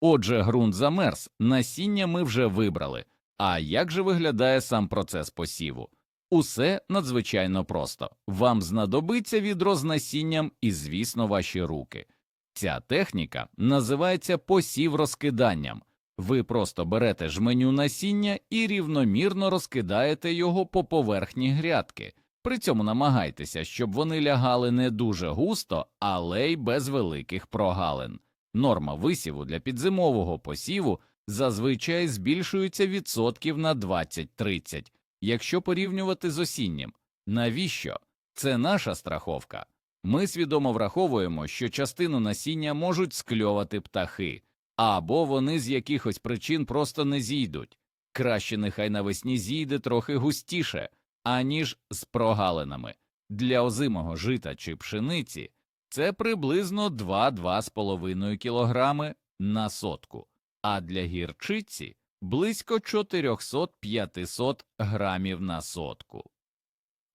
Отже, ґрунт замерз, насіння ми вже вибрали. А як же виглядає сам процес посіву? Усе надзвичайно просто. Вам знадобиться відро з насінням і, звісно, ваші руки. Ця техніка називається посів розкиданням. Ви просто берете жменю насіння і рівномірно розкидаєте його по поверхні грядки. При цьому намагайтеся, щоб вони лягали не дуже густо, але й без великих прогалин. Норма висіву для підзимового посіву зазвичай збільшується відсотків на 20-30, якщо порівнювати з осіннім. Навіщо? Це наша страховка. Ми свідомо враховуємо, що частину насіння можуть скльовати птахи, або вони з якихось причин просто не зійдуть. Краще нехай навесні зійде трохи густіше, аніж з прогалинами. Для озимого жита чи пшениці це приблизно 2-2,5 кг на сотку, а для гірчиці близько 400-500 грамів на сотку.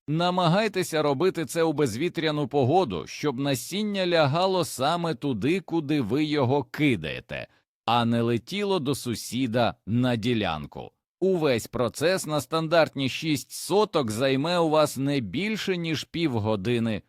Намагайтеся робити це у безвітряну погоду, щоб насіння лягало саме туди, куди ви його кидаєте, а не летіло до сусіда на ділянку. Увесь процес на стандартні 6 соток займе у вас не більше, ніж півгодини.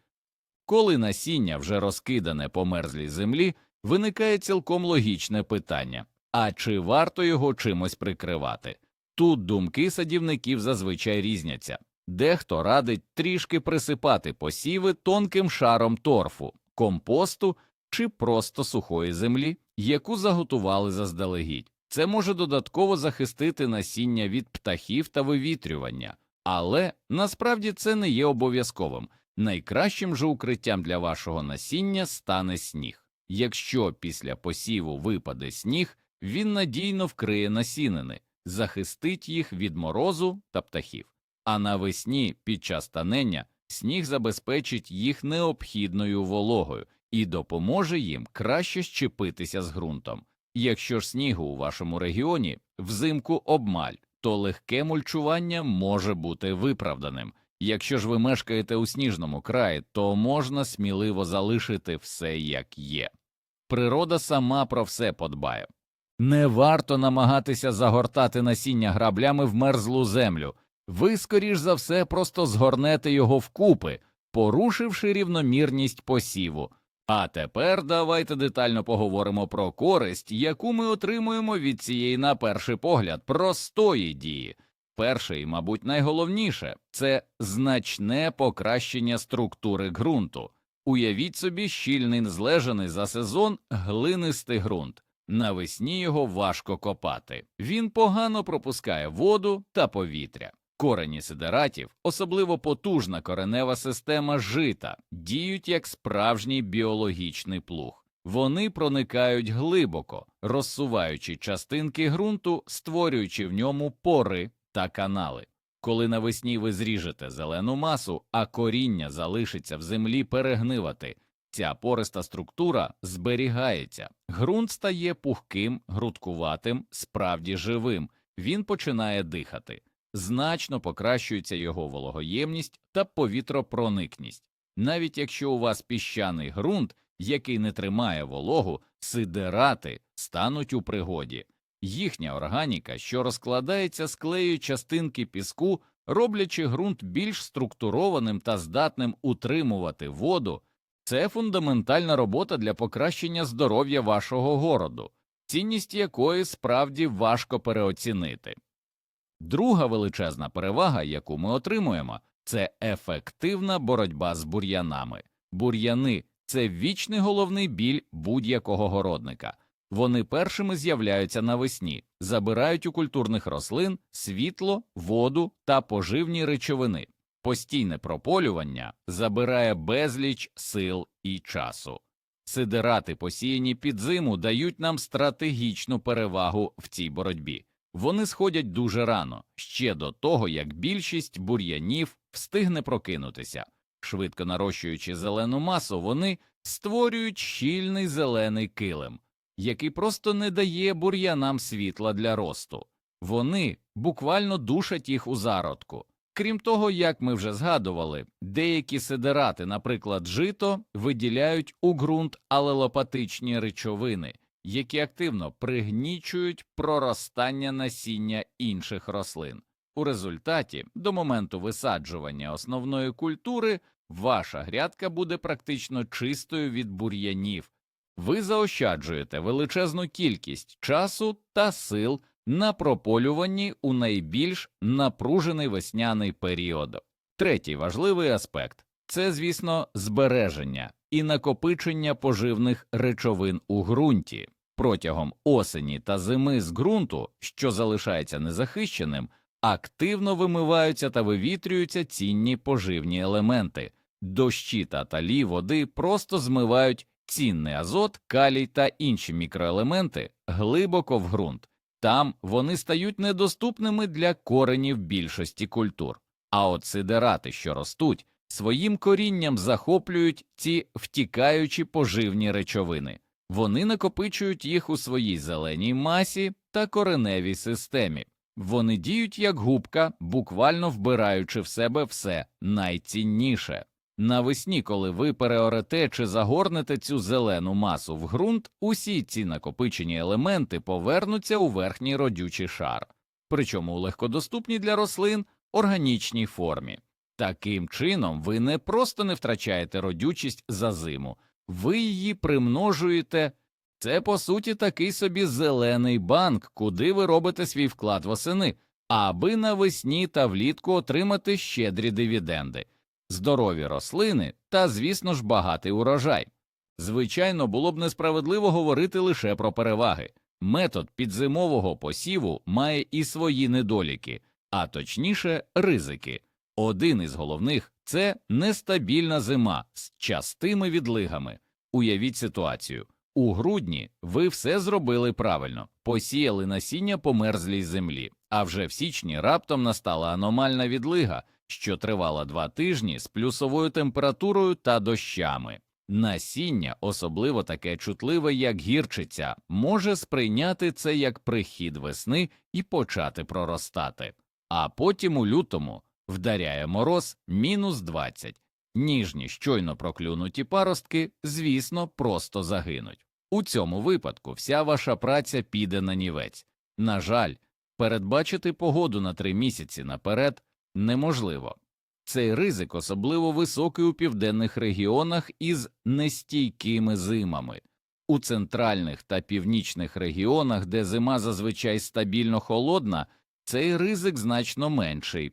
Коли насіння вже розкидане по мерзлій землі, виникає цілком логічне питання а чи варто його чимось прикривати? Тут думки садівників зазвичай різняться. Дехто радить трішки присипати посіви тонким шаром торфу, компосту чи просто сухої землі, яку заготували заздалегідь. Це може додатково захистити насіння від птахів та вивітрювання, але насправді це не є обов'язковим. Найкращим же укриттям для вашого насіння стане сніг. Якщо після посіву випаде сніг, він надійно вкриє насінини, захистить їх від морозу та птахів. А навесні під час танення сніг забезпечить їх необхідною вологою і допоможе їм краще щепитися з ґрунтом. Якщо ж снігу у вашому регіоні взимку обмаль, то легке мульчування може бути виправданим. Якщо ж ви мешкаєте у сніжному краї, то можна сміливо залишити все як є. Природа сама про все подбає. Не варто намагатися загортати насіння граблями в мерзлу землю. Ви, скоріш за все, просто згорнете його вкупи, порушивши рівномірність посіву. А тепер давайте детально поговоримо про користь, яку ми отримуємо від цієї, на перший погляд, простої дії. Перше і, мабуть, найголовніше це значне покращення структури ґрунту. Уявіть собі щільний злежаний за сезон глинистий ґрунт. Навесні його важко копати. Він погано пропускає воду та повітря. Корені сидератів, особливо потужна коренева система жита, діють як справжній біологічний плуг. Вони проникають глибоко, розсуваючи частинки ґрунту, створюючи в ньому пори та канали. Коли навесні ви зріжете зелену масу, а коріння залишиться в землі перегнивати, ця пориста структура зберігається, ґрунт стає пухким, грудкуватим, справді живим, він починає дихати, значно покращується його вологоємність та повітропроникність. Навіть якщо у вас піщаний ґрунт, який не тримає вологу, сидерати стануть у пригоді. Їхня органіка, що розкладається, склеює частинки піску, роблячи ґрунт більш структурованим та здатним утримувати воду. Це фундаментальна робота для покращення здоров'я вашого городу, цінність якої справді важко переоцінити. Друга величезна перевага, яку ми отримуємо, це ефективна боротьба з бур'янами. Бур'яни це вічний головний біль будь-якого городника. Вони першими з'являються навесні, забирають у культурних рослин світло, воду та поживні речовини. Постійне прополювання забирає безліч сил і часу. Сидерати, посіяні під зиму, дають нам стратегічну перевагу в цій боротьбі. Вони сходять дуже рано, ще до того, як більшість бур'янів встигне прокинутися. Швидко нарощуючи зелену масу, вони створюють щільний зелений килим, який просто не дає бур'янам світла для росту. Вони буквально душать їх у зародку. Крім того, як ми вже згадували, деякі сидерати, наприклад, жито, виділяють у ґрунт алелопатичні речовини, які активно пригнічують проростання насіння інших рослин. У результаті, до моменту висаджування основної культури, ваша грядка буде практично чистою від бур'янів. Ви заощаджуєте величезну кількість часу та сил на прополюванні у найбільш напружений весняний період. Третій важливий аспект це, звісно, збереження і накопичення поживних речовин у ґрунті. Протягом осені та зими з ґрунту, що залишається незахищеним, активно вимиваються та вивітрюються цінні поживні елементи. Дощі та талі води просто змивають цінний азот, калій та інші мікроелементи глибоко в ґрунт. Там вони стають недоступними для коренів більшості культур. А от сидерати, що ростуть, своїм корінням захоплюють ці втікаючі поживні речовини. Вони накопичують їх у своїй зеленій масі та кореневій системі. Вони діють як губка, буквально вбираючи в себе все найцінніше. Навесні, коли ви переорете чи загорнете цю зелену масу в ґрунт, усі ці накопичені елементи повернуться у верхній родючий шар, причому у легкодоступній для рослин органічній формі. Таким чином, ви не просто не втрачаєте родючість за зиму, ви її примножуєте. Це по суті такий собі зелений банк, куди ви робите свій вклад восени, аби навесні та влітку отримати щедрі дивіденди, здорові рослини та, звісно ж, багатий урожай. Звичайно, було б несправедливо говорити лише про переваги. Метод підзимового посіву має і свої недоліки, а точніше, ризики. Один із головних це нестабільна зима з частими відлигами. Уявіть ситуацію. У грудні ви все зробили правильно, посіяли насіння по мерзлій землі, а вже в січні раптом настала аномальна відлига, що тривала два тижні з плюсовою температурою та дощами. Насіння, особливо таке чутливе, як гірчиця, може сприйняти це як прихід весни і почати проростати. А потім у лютому вдаряє мороз мінус 20. Ніжні щойно проклюнуті паростки, звісно, просто загинуть. У цьому випадку вся ваша праця піде на нівець. На жаль, передбачити погоду на три місяці наперед неможливо. Цей ризик особливо високий у південних регіонах із нестійкими зимами. У центральних та північних регіонах, де зима зазвичай стабільно холодна, цей ризик значно менший.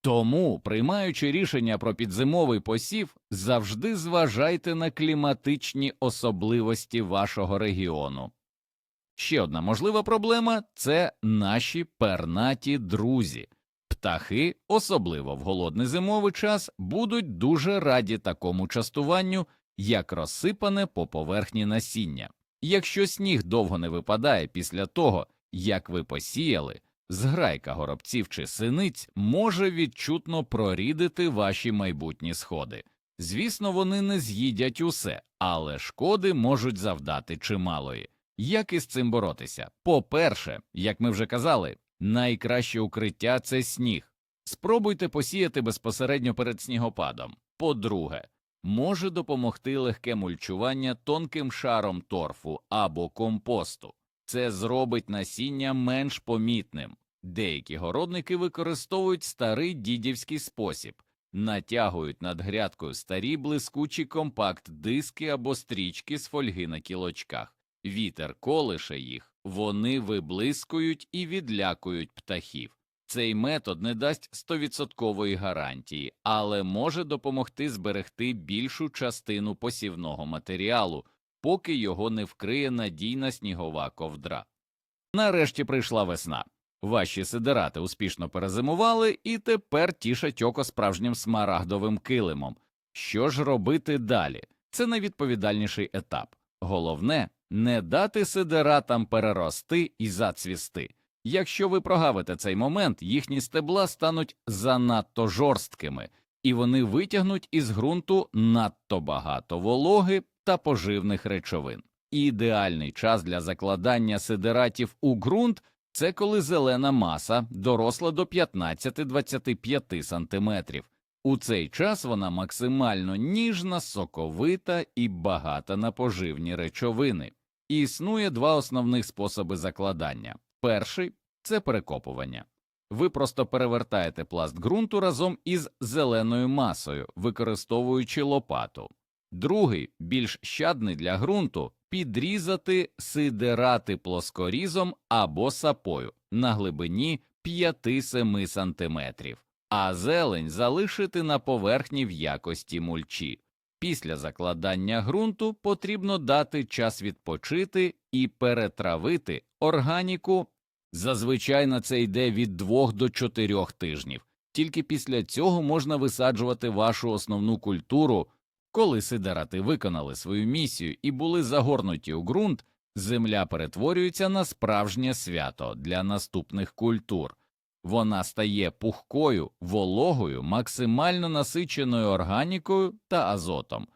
Тому, приймаючи рішення про підзимовий посів, завжди зважайте на кліматичні особливості вашого регіону. Ще одна можлива проблема це наші пернаті друзі. Птахи, особливо в голодний зимовий час, будуть дуже раді такому частуванню, як розсипане по поверхні насіння. Якщо сніг довго не випадає після того, як ви посіяли, зграйка горобців чи синиць може відчутно прорідити ваші майбутні сходи. Звісно, вони не з'їдять усе, але шкоди можуть завдати чималої. Як із цим боротися? По-перше, як ми вже казали, найкраще укриття це сніг. Спробуйте посіяти безпосередньо перед снігопадом. По-друге, може допомогти легке мульчування тонким шаром торфу або компосту. Це зробить насіння менш помітним. Деякі городники використовують старий дідівський спосіб, натягують над грядкою старі блискучі компакт диски або стрічки з фольги на кілочках. Вітер колише їх, вони виблискують і відлякують птахів. Цей метод не дасть стовідсоткової гарантії, але може допомогти зберегти більшу частину посівного матеріалу, поки його не вкриє надійна снігова ковдра. Нарешті прийшла весна. Ваші сидерати успішно перезимували і тепер тішать око справжнім смарагдовим килимом. Що ж робити далі? Це найвідповідальніший етап. Головне не дати сидератам перерости і зацвісти. Якщо ви прогавите цей момент, їхні стебла стануть занадто жорсткими, і вони витягнуть із ґрунту надто багато вологи та поживних речовин. Ідеальний час для закладання сидератів у ґрунт це коли зелена маса доросла до 15-25 см. У цей час вона максимально ніжна, соковита і багата на поживні речовини. Існує два основних способи закладання. Перший це перекопування. Ви просто перевертаєте пласт ґрунту разом із зеленою масою, використовуючи лопату. Другий, більш щадний для ґрунту, підрізати сидерати плоскорізом або сапою на глибині 5-7 см, а зелень залишити на поверхні в якості мульчі. Після закладання ґрунту потрібно дати час відпочити і перетравити органіку. Зазвичай на це йде від 2 до 4 тижнів. Тільки після цього можна висаджувати вашу основну культуру. Коли сидерати виконали свою місію і були загорнуті у ґрунт, земля перетворюється на справжнє свято для наступних культур. Вона стає пухкою, вологою, максимально насиченою органікою та азотом.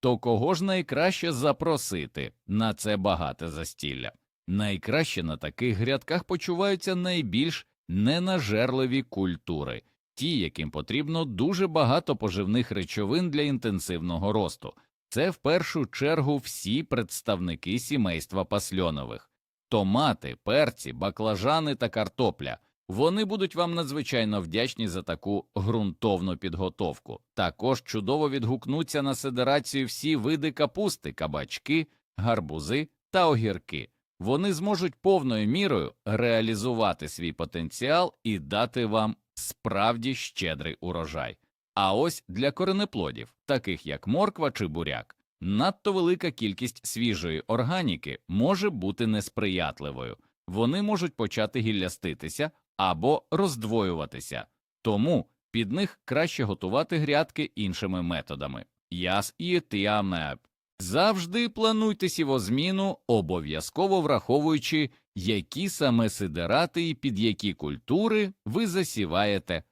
То кого ж найкраще запросити на це багате застілля? Найкраще на таких грядках почуваються найбільш ненажерливі культури, ті, яким потрібно дуже багато поживних речовин для інтенсивного росту. Це в першу чергу всі представники сімейства пасльонових томати, перці, баклажани та картопля. Вони будуть вам надзвичайно вдячні за таку ґрунтовну підготовку. Також чудово відгукнуться на седерацію всі види капусти, кабачки, гарбузи та огірки. Вони зможуть повною мірою реалізувати свій потенціал і дати вам справді щедрий урожай. А ось для коренеплодів, таких як морква чи буряк, надто велика кількість свіжої органіки може бути несприятливою. Вони можуть почати гілляститися або роздвоюватися, тому під них краще готувати грядки іншими методами. Яс і тіамеп. Завжди плануйте сівозміну, обов'язково враховуючи, які саме сидерати і під які культури ви засіваєте.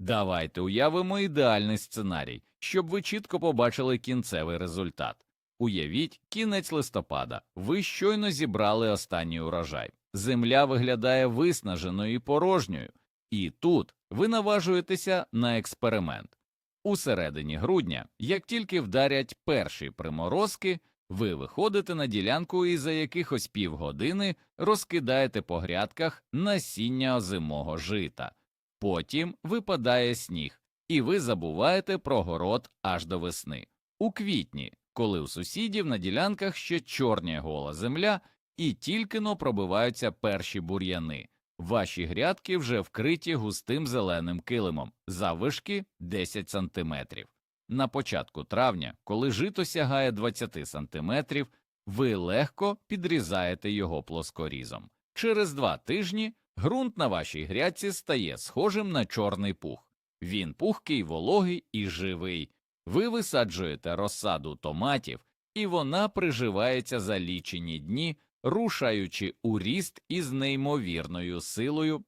Давайте уявимо ідеальний сценарій, щоб ви чітко побачили кінцевий результат. Уявіть, кінець листопада, ви щойно зібрали останній урожай. Земля виглядає виснаженою і порожньою, і тут ви наважуєтеся на експеримент. У середині грудня, як тільки вдарять перші приморозки, ви виходите на ділянку і за якихось півгодини розкидаєте по грядках насіння озимого жита. Потім випадає сніг, і ви забуваєте про город аж до весни. У квітні, коли у сусідів на ділянках ще чорня гола земля, і тільки но пробиваються перші бур'яни. Ваші грядки вже вкриті густим зеленим килимом, заввишки 10 сантиметрів. На початку травня, коли жито сягає 20 сантиметрів, ви легко підрізаєте його плоскорізом. Через два тижні ґрунт на вашій грядці стає схожим на чорний пух. Він пухкий, вологий і живий. Ви висаджуєте розсаду томатів, і вона приживається за лічені дні рушаючи у ріст із неймовірною силою.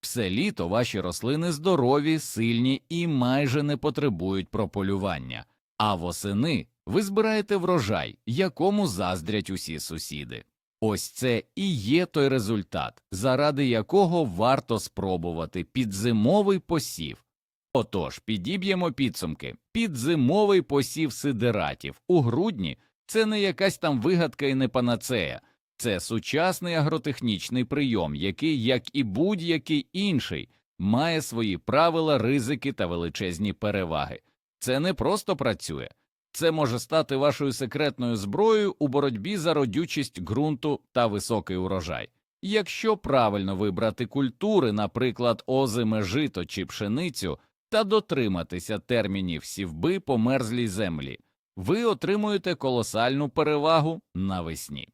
Все літо ваші рослини здорові, сильні і майже не потребують прополювання, а восени ви збираєте врожай, якому заздрять усі сусіди. Ось це і є той результат, заради якого варто спробувати підзимовий посів. Отож, підіб'ємо підсумки. Підзимовий посів сидератів у грудні це не якась там вигадка і не панацея. Це сучасний агротехнічний прийом, який, як і будь-який інший, має свої правила, ризики та величезні переваги. Це не просто працює, це може стати вашою секретною зброєю у боротьбі за родючість ґрунту та високий урожай. Якщо правильно вибрати культури, наприклад, озиме жито чи пшеницю, та дотриматися термінів сівби по мерзлій землі, ви отримуєте колосальну перевагу навесні.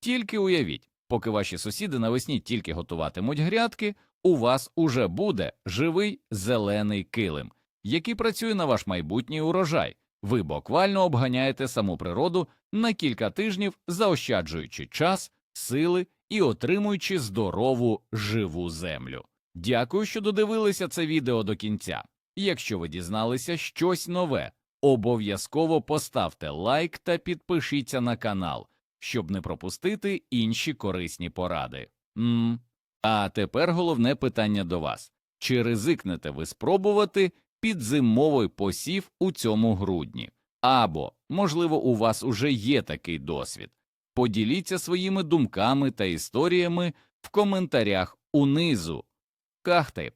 Тільки уявіть, поки ваші сусіди навесні тільки готуватимуть грядки, у вас уже буде живий зелений килим, який працює на ваш майбутній урожай. Ви буквально обганяєте саму природу на кілька тижнів, заощаджуючи час, сили і отримуючи здорову живу землю. Дякую, що додивилися це відео до кінця. Якщо ви дізналися щось нове, обов'язково поставте лайк та підпишіться на канал щоб не пропустити інші корисні поради. М А тепер головне питання до вас чи ризикнете ви спробувати підзимовий посів у цьому грудні? Або, можливо, у вас уже є такий досвід. Поділіться своїми думками та історіями в коментарях унизу. Кахти,